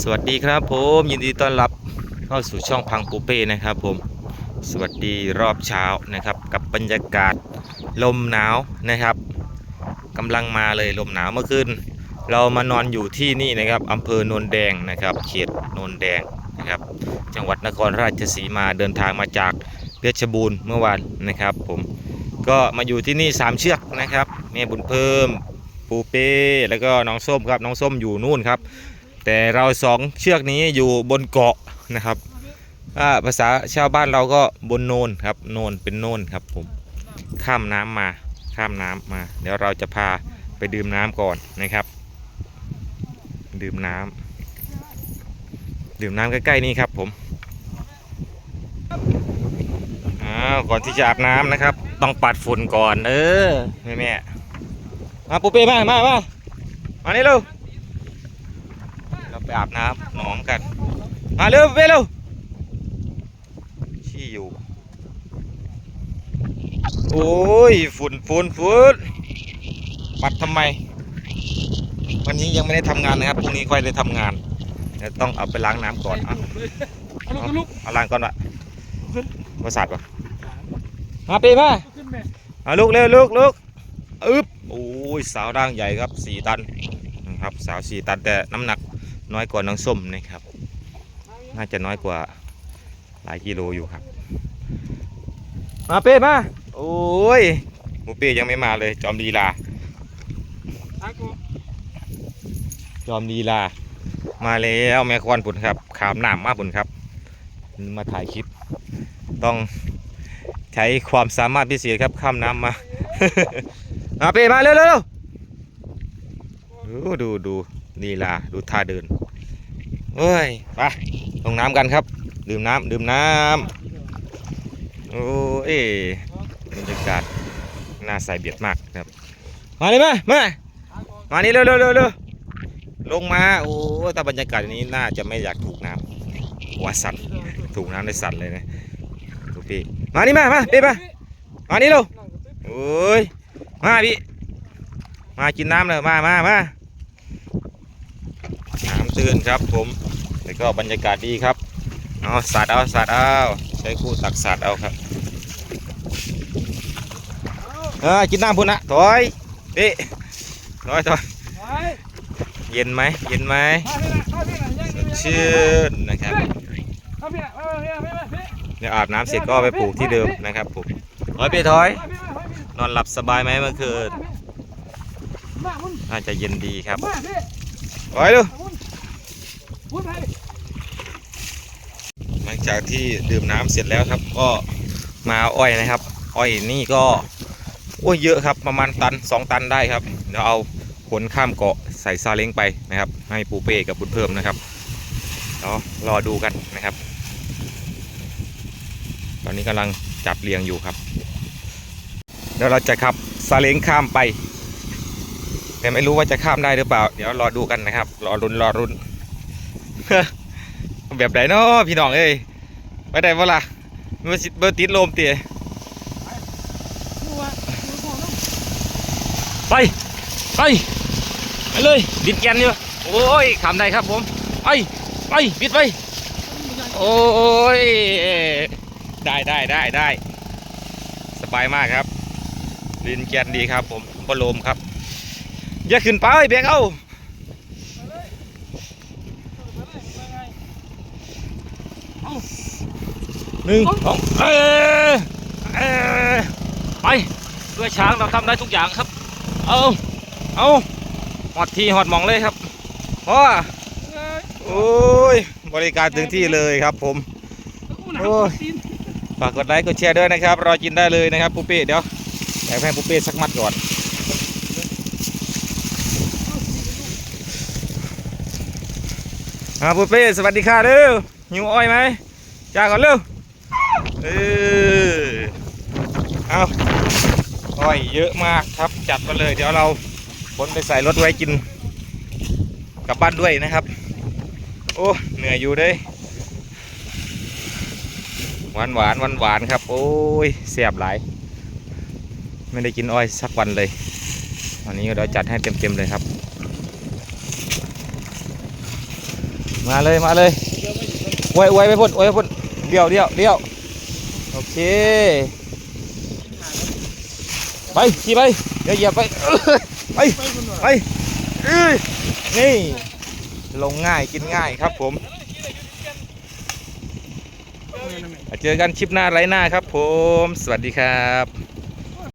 สวัสดีครับผมยินดีต้อนรับเข้าสู่ช่องพังปูเป้นะครับผมสวัสดีรอบเช้านะครับ กับบรรยากาศลมหนาวนะครับกำลังมาเลยลมหนาวเมื่อคืนเรามานอนอยู่ที่นี่นะครับอำเภอโนนแดงนะครับเขตโนนแดงนะครับ จังหวัดนครราชสีมาเดินทางมาจากเพชรบูรณ์เมื่อวานนะครับผมก็มาอยู่ที่นี่สามเชือกนะครับแม่บุญเพิ่มปูเป้แล้วก็น้องส้มครับน้องส้มอยู่นู่นครับ แต่เราสองเชือกนี้อยู่บนเกาะนะครับภาษาชาวบ้านเราก็บนโนนครับโนนเป็นโนนครับผมข้ามน้ำมาข้ามน้ำมา เดี๋ยวเราจะพาไปดื่มน้ำก่อนนะครับ ดื่มน้ำดื่มน้ำใกล้ๆนี่ครับผมอ้าวก่อนที่จะอาบน้ำนะครับ ต้องปัดฝุ่นก่อนเออแม่แม่มาปูเป้มามามามานี่เร็ว อาบน้ำหนองกัน มาเร็วไปเร็วขี้อยู่ โอ้ยฝุ่นฝุ่นฝุ่นปัดทำไม วันนี้ยังไม่ได้ทำงานนะครับพรุ่งนี้ค่อยได้ทำงานเดี๋ยวต้องเอาไปล้างน้ำก่อนเอาเอาลูกเอาลูกเอาล้างก่อนวะมาสัตว์วะมาปีมาขึ้นแม่เอาลูกเร็วลูกลูกอึ๊บโอ้ยสาวร่างใหญ่ครับสี่ตันนะครับสาวสี่ตันแต่น้ำหนัก น้อยกว่าน้องส้มนะครับ น่าจะน้อยกว่าหลายกิโลอยู่ครับ มาเป้มา โอ้ยหมูเป้ยังไม่มาเลย จอมลีลาอากูจอมลีลา มาแล้วแม่ควันผุนครับ ขามหนามมาผุนครับ มาถ่ายคลิป ต้องใช้ความสามารถพิเศษครับข้ามน้ำมา มาเป้มาเร็วเร็วเร็วดูดูดู ลีลาดูท่าเดินเฮ้ยไปลงน้ำกันครับ ดื่มน้ำดื่มน้ำโอ้ยบรรยากาศน่าใส่เบียดมากครับ มาเลยมามามานี่เร็วเร็วเร็วลงมาโอ้แต่บรรยากาศอย่างนี้น่าจะไม่อยากถูกน้ำหัวสั่นถูกน้ำได้สั่นเลยนะดูพี่มานี่มามาเป๊มามานี่เร็วโอ้ยมาพี่มากินน้ำเลยมามามา น้ำตื้นครับ ผมแล้วก็บรรยากาศดีครับเอาสัตว์เอาสัตว์เอาใช้คู่ตักสัตว์เอาครับเออกินน้ำพุ่นนะถอยพี่ถอยถอยเย็นไหมเย็นไหมมาพี่นะมาพี่นะยังยังยังชื่นนะครับมาพี่นะมาพี่นะพี่นะพี่เดี๋ยวอาบน้ำเสร็จก็ไปปลูกที่เดิมนะครับผมถอยไปถอยมาพี่นะมาพี่นอนหลับสบายไหมเมื่อคืนน่าจะเย็นดีครับถอยดู หลังจากที่ดื่มน้ำเสร็จแล้วครับ ก็มาอ้อยนะครับ อ้อยนี่ก็โอ้ยเยอะครับประมาณตัน 2 ตันได้ครับเดี๋ยวเอาขนข้ามเกาะใส่ซาเล้งไปนะครับ ให้ปูเป้กับบุญเพิ่มนะครับเนาะรอดูกันนะครับ ตอนนี้กำลังจับเรียงอยู่ครับเดี๋ยวเราจะขับซาเล้งข้ามไปแต่ไม่รู้ว่าจะข้ามได้หรือเปล่า เดี๋ยวรอดูกันนะครับ รอรุนรอรุน แบบไหนเนาะพี่น้องเอ้ยไปได้บ่ล่ะมันสิเบอร์ติดลมเตี๋ยไป ไป ไปเลย บิดแกนอยู่โอ้ยขำได้ครับผม ไป ไป บิดไป โอ้ย ได้ได้ได้ได้ สบายมากครับ ลินแกนดีครับผมบอลลมครับ อย่าขึ้นไปเบียกเอา หนึ่งสองเออเออไปด้วยช้างเราทำได้ทุกอย่างครับ เอาเอาหอดทีหอดมองเลยครับเพราะว่าโอ้ยบริการถึงที่เลยครับผมโอ้ยฝากกดไลค์กดแชร์ด้วยนะครับ รอกินได้เลยนะครับปุ๊เป้เดี๋ยวแอบให้ปุ๊เป้สักมัดก่อนอ่าปุ๊เป้สวัสดีค่ะเร็ว หิวอ้อยไหมจ้าก่อนเร็วเออเอาอ้อยเยอะมากครับ จัดมาเลย เดี๋ยวเราขนไปใส่รถไว้กินกลับบ้านด้วยนะครับ โอ้เหนื่อยอยู่เด้ยหวานหวานหวานหวานครับ โอ้ยเสียบหลาย ไม่ได้กินอ้อยสักวันเลยวันนี้เราจัดให้เต็มๆเลยครับ มาเลยมาเลย เดี๋ยวไม่อยู่กันอวยอวยไปพ่นอวยไปพ่นเดี่ยวเดี่ยวเดี่ยวโอเค ไปขี่ไปเดี๋ยวเหยียบไป ไป ไปนี่ลงง่ายกินง่ายครับผม เจอกันคลิปหน้าไรหน้าครับผม สวัสดีครับ